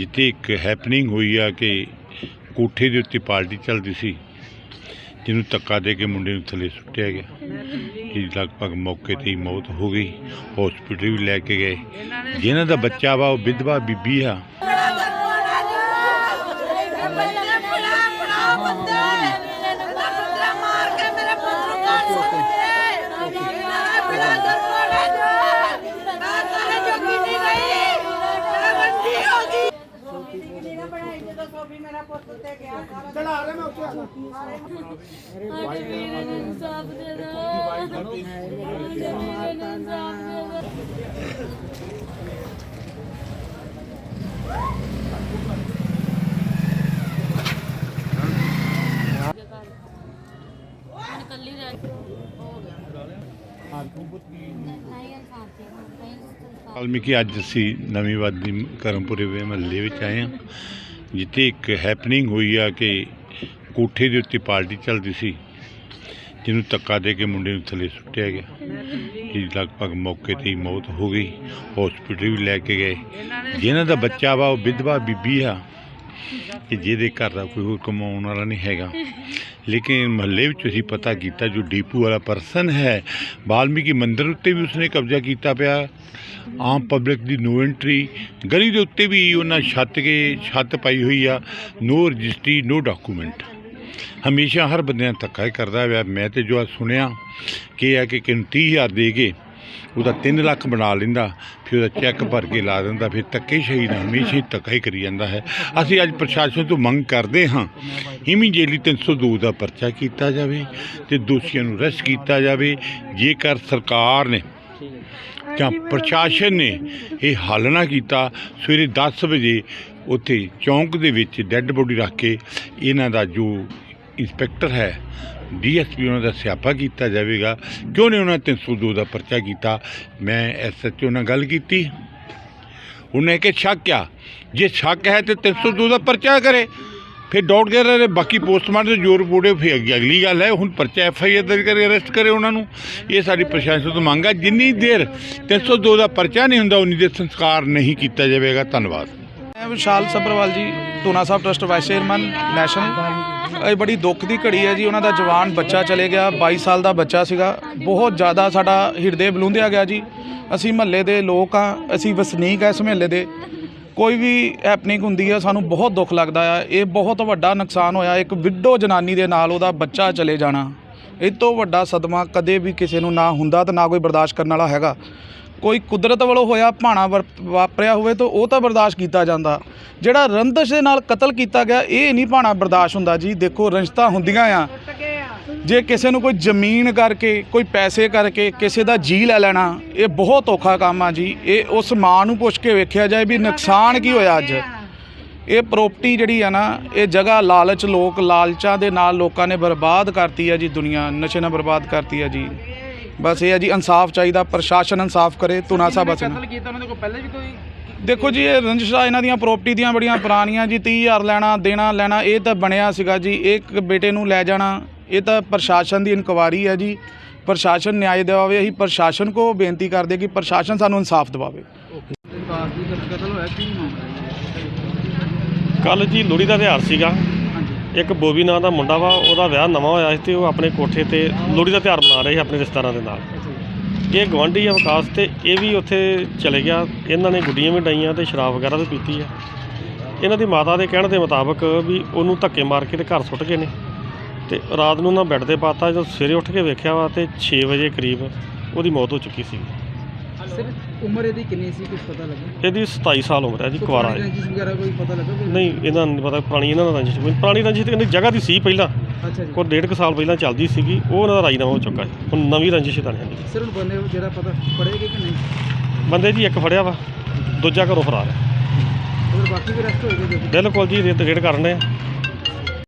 ਜਿੱਥੇ ਇੱਕ ਹੈਪਨਿੰਗ ਹੋਈ ਆ ਕਿ ਕੋਠੇ ਦੇ ਉੱਤੇ ਪਾਰਟੀ ਚੱਲਦੀ ਸੀ, ਜਿਹਨੂੰ ਧੱਕਾ ਦੇ ਕੇ ਮੁੰਡੇ ਨੂੰ ਥੱਲੇ ਸੁੱਟਿਆ ਗਿਆ। ਜਿਹਦੀ ਲਗਭਗ ਮੌਕੇ ਤੇ ਹੀ ਮੌਤ ਹੋ ਗਈ। ਹਸਪੀਟਲ ਵੀ ਲੈ ਕੇ ਗਏ। ਜਿਨ੍ਹਾਂ ਦਾ ਬੱਚਾ ਵਾ, ਉਹ ਵਿਧਵਾ ਬੀਬੀ ਆ। ਚੜਾ ਰਹੇ ਮੈਂ ਉੱਥੇ। ਆ ਕੱਲੀ ਰਹਿ ਵਾਲਮੀਕੀ ਅੱਜ ਅਸੀਂ ਨਵੀਂ ਵਾਦੀ ਕਰਮਪੁਰੇ ਵੇ ਮਹੱਲੇ ਵਿੱਚ ਆਏ ਹਾਂ। ਜਿੱਥੇ ਇੱਕ ਹੈਪਨਿੰਗ ਹੋਈ ਆ ਕਿ ਕੋਠੇ ਦੇ ਉੱਤੇ ਪਾਰਟੀ ਚੱਲਦੀ ਸੀ, ਜਿਹਨੂੰ ਧੱਕਾ ਦੇ ਕੇ ਮੁੰਡੇ ਨੂੰ ਥੱਲੇ ਸੁੱਟਿਆ ਗਿਆ। ਜਿਹਦੀ ਲਗਭਗ ਮੌਕੇ ਤੇ ਹੀ ਮੌਤ ਹੋ ਗਈ। ਹਸਪੀਟਲ ਵੀ ਲੈ ਕੇ ਗਏ। ਜਿਹਨਾਂ ਦਾ ਬੱਚਾ ਵਾ, ਉਹ ਵਿਧਵਾ ਬੀਬੀ ਆ, ਕਿ ਜਿਹਦੇ ਘਰ ਦਾ ਕੋਈ ਹੋਰ ਕਮਾਉਣ ਵਾਲਾ ਨਹੀਂ ਹੈਗਾ। ਲੇਕਿਨ ਮਹੱਲੇ ਵਿੱਚ ਅਸੀਂ ਪਤਾ ਕੀਤਾ ਜੋ ਡੀਪੂ ਵਾਲਾ ਪਰਸਨ ਹੈ, ਵਾਲਮੀਕੀ ਮੰਦਿਰ ਉੱਤੇ ਵੀ ਉਸਨੇ ਕਬਜ਼ਾ ਕੀਤਾ ਪਿਆ। ਆਮ ਪਬਲਿਕ ਦੀ ਨੋ ਐਂਟਰੀ, ਗਲੀ ਦੇ ਉੱਤੇ ਵੀ ਉਹਨਾਂ ਛੱਤ ਕੇ ਛੱਤ ਪਾਈ ਹੋਈ ਆ, ਨੋ ਰਜਿਸਟਰੀ, ਨੋ ਡਾਕੂਮੈਂਟ। ਹਮੇਸ਼ਾ ਹਰ ਬੰਦੇ ਨਾਲ ਧੱਕਾ ਹੀ ਕਰਦਾ ਹੋਇਆ ਮੈਂ ਤੇ ਜੋ ਅੱਜ ਸੁਣਿਆ, ਕਿ ਆ ਕਿ ਕਿਨ 30000 ਦੇ ਕੇ ਉਹਦਾ 3 ਲੱਖ ਬਣਾ ਲੈਂਦਾ, ਫਿਰ ਉਹਦਾ ਚੈੱਕ ਭਰ ਕੇ ਲਾ ਦਿੰਦਾ, ਫਿਰ ਧੱਕੇ ਸ਼ਹੀ ਨਾਲ ਹਮੇਸ਼ਾ ਹੀ ਧੱਕਾ ਹੀ ਕਰੀ ਜਾਂਦਾ ਹੈ। ਅਸੀਂ ਅੱਜ ਪ੍ਰਸ਼ਾਸਨ ਤੋਂ ਮੰਗ ਕਰਦੇ ਹਾਂ ਇਮੀਡੀਏਟਲੀ 302 ਦਾ ਪਰਚਾ ਕੀਤਾ ਜਾਵੇ ਤੇ ਦੋਸ਼ੀਆਂ ਨੂੰ ਅਰੈਸਟ ਕੀਤਾ ਜਾਵੇ, ਜੇਕਰ ਸਰਕਾਰ ਨੇ ਜਾਂ ਪ੍ਰਸ਼ਾਸਨ ਨੇ ਇਹ ਹੱਲ ਨਾ ਕੀਤਾ, ਸਵੇਰੇ 10 ਵਜੇ ਉੱਥੇ ਚੌਂਕ ਦੇ ਵਿੱਚ ਡੈੱਡ ਬੋਡੀ ਰੱਖ ਕੇ ਇਹਨਾਂ ਦਾ ਜੋ ਇੰਸਪੈਕਟਰ ਹੈ ਡੀਐਸਪੀ ਉਹਨਾਂ ਦਾ ਸਿਆਪਾ ਕੀਤਾ ਜਾਵੇਗਾ। ਕਿਉਂ ਨਹੀਂ ਉਹਨਾਂ 302 ਦਾ ਪਰਚਾ ਕੀਤਾ? ਮੈਂ ਐਸਐਚਓ ਨਾਲ ਗੱਲ ਕੀਤੀ। ਉਹਨੇ ਕਿ ਸ਼ੱਕ ਆ। ਜੇ ਸ਼ੱਕ ਹੈ ਤੇ 302 ਦਾ ਪਰਚਾ ਕਰੇ। ਫਿਰ ਡਾਊਟ ਕਰ ਰਹੇ ਬਾਕੀ ਪੋਸਟਮਾਰਟਮ ਦੇ ਜੋ ਰਿਪੋਰਟ ਫਿਰ ਅੱਗੇ ਅਗਲੀ ਗੱਲ ਹੈ। ਹੁਣ ਪਰਚਾ ਐਫ ਆਈ ਆਰ ਦਰਜ ਕਰੇ, ਅਰੈਸਟ ਕਰੇ ਉਹਨਾਂ ਨੂੰ। ਇਹ ਸਾਡੀ ਪ੍ਰਸ਼ਾਸਨ ਤੋਂ ਮੰਗ ਹੈ ਜਿੰਨੀ ਦੇਰ 302 ਦਾ ਪਰਚਾ ਨਹੀਂ ਹੁੰਦਾ, ਉਨੀ ਦੇਰ ਸੰਸਕਾਰ ਨਹੀਂ ਕੀਤਾ ਜਾਵੇਗਾ। ਧੰਨਵਾਦ। ਮੈਂ Vishal Sabharwal ji Dhuna Sahib trust vice chairman, national. ਇਹ ਬੜੀ ਦੁੱਖ ਦੀ ਘੜੀ ਹੈ ਜੀ। ਉਹਨਾਂ ਦਾ ਜਵਾਨ ਬੱਚਾ ਚਲੇ ਗਿਆ। 22 ਸਾਲ ਦਾ ਬੱਚਾ ਸੀਗਾ। ਬਹੁਤ ਜ਼ਿਆਦਾ ਸਾਡਾ ਹਿਰਦੇ ਬਲੂੰਦਿਆ ਗਿਆ ਜੀ। ਅਸੀਂ ਮਹੱਲੇ ਦੇ ਲੋਕ ਆ ਅਸੀਂ ਵਸਨੀਕ ਆ ਇਸ ਮਹੱਲੇ ਦੇ। ਕੋਈ ਵੀ ਹੈਪਨਿੰਗ ਹੁੰਦੀ ਹੈ, ਸਾਨੂੰ ਬਹੁਤ ਦੁੱਖ ਲੱਗਦਾ ਆ। ਇਹ ਬਹੁਤ ਵੱਡਾ ਨੁਕਸਾਨ ਹੋਇਆ। ਇੱਕ ਵਿਡੋ ਜਨਾਨੀ ਦੇ ਨਾਲ ਉਹਦਾ ਬੱਚਾ ਚਲੇ ਜਾਣਾ। ਇਹ ਤੋਂ ਵੱਡਾ ਸਦਮਾ ਕਦੇ ਵੀ ਕਿਸੇ ਨੂੰ ਨਾ ਹੁੰਦਾ ਤੇ ਨਾ ਕੋਈ ਬਰਦਾਸ਼ਤ ਕਰਨ ਵਾਲਾ ਹੈਗਾ। ਕੋਈ ਕੁਦਰਤ ਵੱਲੋਂ ਹੋਇਆ ਭਾਣਾ ਵਰ- ਵਾਪਰਿਆ ਹੋਵੇ ਤਾਂ ਉਹ ਤਾਂ ਬਰਦਾਸ਼ਤ ਕੀਤਾ ਜਾਂਦਾ। ਜਿਹੜਾ ਰੰਦਸ਼ ਦੇ ਨਾਲ ਕਤਲ ਕੀਤਾ ਗਿਆ, ਇਹ ਨਹੀਂ ਭਾਣਾ ਬਰਦਾਸ਼ਤ ਹੁੰਦਾ ਜੀ। ਦੇਖੋ ਰੰਜਤਾ ਹੁੰਦੀਆਂ ਆ। ਜੇ ਕਿਸੇ ਨੂੰ ਕੋਈ ਜ਼ਮੀਨ ਕਰਕੇ, ਕੋਈ ਪੈਸੇ ਕਰਕੇ ਕਿਸੇ ਦਾ ਜੀ ਲੈ ਲੈਣਾ, ਇਹ ਬਹੁਤ ਔਖਾ ਕੰਮ ਆ ਜੀ। ਇਹ ਉਸ ਮਾਂ ਨੂੰ ਪੁੱਛ ਕੇ ਵੇਖਿਆ ਜਾਏ ਵੀ ਨੁਕਸਾਨ ਕੀ ਹੋਇਆ ਅੱਜ। ਇਹ ਪ੍ਰਾਪਰਟੀ ਜਿਹੜੀ ਆ ਨਾ, ਇਹ ਜਗ੍ਹਾ ਲਾਲਚ ਲੋਕ ਲਾਲਚਾਂ ਦੇ ਨਾਲ ਲੋਕਾਂ ਨੇ ਬਰਬਾਦ ਕਰਤੀ ਆ ਜੀ, ਦੁਨੀਆ ਨਸ਼ੇ ਨਾਲ ਬਰਬਾਦ ਕਰਤੀ ਆ ਜੀ। ਬਸ ਇਹ ਆ ਜੀ ਇਨਸਾਫ ਚਾਹੀਦਾ ਪ੍ਰਸ਼ਾਸਨ ਇਨਸਾਫ ਕਰੇ ਤੁਨਾ ਸਾਹਿਬ ਬਸ ਕਤਲ ਕੀਤਾ ਉਹਨਾਂ ਦੇ ਕੋਲ? ਪਹਿਲੇ ਵੀ ਕੋਈ ਦੇਖੋ ਜੀ ਇਹ ਰੰਜਿਸ਼ਾਂ ਇਹਨਾਂ ਦੀਆਂ ਪ੍ਰਾਪਰਟੀ ਦੀਆਂ ਬੜੀਆਂ ਪੁਰਾਣੀਆਂ ਜੀ 30000 ਲੈਣਾ ਦੇਣਾ ਲੈਣਾ ਇਹ ਤਾਂ ਬਣਿਆ ਸੀਗਾ ਜੀ ਇੱਕ ਬੇਟੇ ਨੂੰ ਲੈ ਜਾਣਾ ਇਹ ਤਾਂ ਪ੍ਰਸ਼ਾਸਨ ਦੀ ਇਨਕੁਆਰੀ ਹੈ ਜੀ। ਪ੍ਰਸ਼ਾਸਨ ਨਿਆਂ ਦਿਵਾਵੇ ਅਸੀਂ ਪ੍ਰਸ਼ਾਸਨ ਕੋ ਬੇਨਤੀ ਕਰਦੇ ਕਿ ਪ੍ਰਸ਼ਾਸਨ ਸਾਨੂੰ ਇਨਸਾਫ ਦਿਵਾਵੇ। ਕੱਲ ਜੀ ਲੋਹੜੀ ਦਾ ਤਿਉਹਾਰ ਸੀਗਾ। ਇੱਕ ਬੋਬੀ ਨਾਂ ਦਾ ਮੁੰਡਾ ਵਾ ਉਹਦਾ ਵਿਆਹ ਨਵਾਂ ਹੋਇਆ ਸੀ ਤੇ ਉਹ ਆਪਣੇ ਕੋਠੇ ਤੇ ਲੋਹੜੀ ਦਾ ਤਿਉਹਾਰ ਮਨਾ ਰਹੇ ਸੀ ਆਪਣੇ ਰਿਸ਼ਤੇਦਾਰਾਂ ਦੇ ਨਾਲ। ਇਹ ਗਵਾਂਢੀ ਆ ਵਿਕਾਸ ਤੇ ਇਹ ਵੀ ਉੱਥੇ ਚਲੇ ਗਿਆ। ਇਹਨਾਂ ਨੇ ਗੁੱਡੀਆਂ ਵੀ ਡਾਈਆਂ ਤੇ ਸ਼ਰਾਬ ਵਗੈਰਾ ਵੀ ਪੀਤੀ ਆ। ਇਹਨਾਂ ਦੀ ਮਾਤਾ ਦੇ ਕਹਿਣ ਦੇ ਮੁਤਾਬਕ ਵੀ ਉਹਨੂੰ ਧੱਕੇ ਮਾਰ ਕੇ ਤੇ ਘਰ ਸੁੱਟ ਗਏ ਨੇ। ਤੇ ਰਾਤ ਨੂੰ ਨਾ ਬੈੱਡ ਤੇ ਪਾਤਾ ਜਦੋਂ ਸਵੇਰੇ ਉੱਠ ਕੇ ਵੇਖਿਆ ਵਾ ਤੇ 6 ਵਜੇ ਕਰੀਬ ਉਹਦੀ ਮੌਤ ਹੋ ਚੁੱਕੀ ਸੀ। ਸਰ ਉਮਰ ਇਹਦੀ ਕਿੰਨੀ ਸੀ? ਕੁਝ ਪਤਾ ਲੱਗਾ? ਇਹਦੀ 27 ਸਾਲ ਉਮਰ ਹੈ ਜੀ ਕੁਆਰਾ ਹੈ ਰੰਜਿਸ਼ ਵਗੈਰਾ ਕੋਈ ਪਤਾ ਲੱਗਾ ਕੋਈ? ਨਹੀਂ ਇਹਨਾਂ ਨੂੰ ਨਹੀਂ ਪਤਾ ਪੁਰਾਣੀ ਇਹਨਾਂ ਦਾ ਰੰਜਿਸ਼। ਕੋਈ ਪੁਰਾਣੀ ਰੰਜਿਸ਼ ਤੇ ਕਹਿੰਦੇ ਜਗ੍ਹਾ ਦੀ ਸੀ ਪਹਿਲਾਂ। ਅੱਛਾ ਜੀ। ਕੋਈ ਡੇਢ ਕੁ ਸਾਲ ਪਹਿਲਾਂ ਚੱਲਦੀ ਸੀਗੀ ਉਹ ਉਹਨਾਂ ਦਾ ਰਾਜੀਨਾਮਾ ਹੋ ਚੁੱਕਾ ਹੈ ਹੁਣ ਨਵੀਂ ਰੰਜਿਸ਼ ਤਾਂ ਨਹੀਂ ਹੈ ਸਰ ਹੁਣ ਬੰਦੇ ਜਿਹੜਾ ਪਤਾ ਪੜੇਗੇ ਕਿ ਨਹੀਂ? ਬੰਦੇ ਜੀ ਇੱਕ ਫੜਿਆ ਵਾ ਦੂਜਾ ਘਰੋਂ ਫਰਾਰ ਹੈ। ਉਹ ਬਾਕੀ ਵੀ ਰੈਸਟ ਹੋਏਗੇ ਜੋ ਬਿਲਕੁਲ ਜੀ ਰੇਟ ਕਰਨ ਦੇ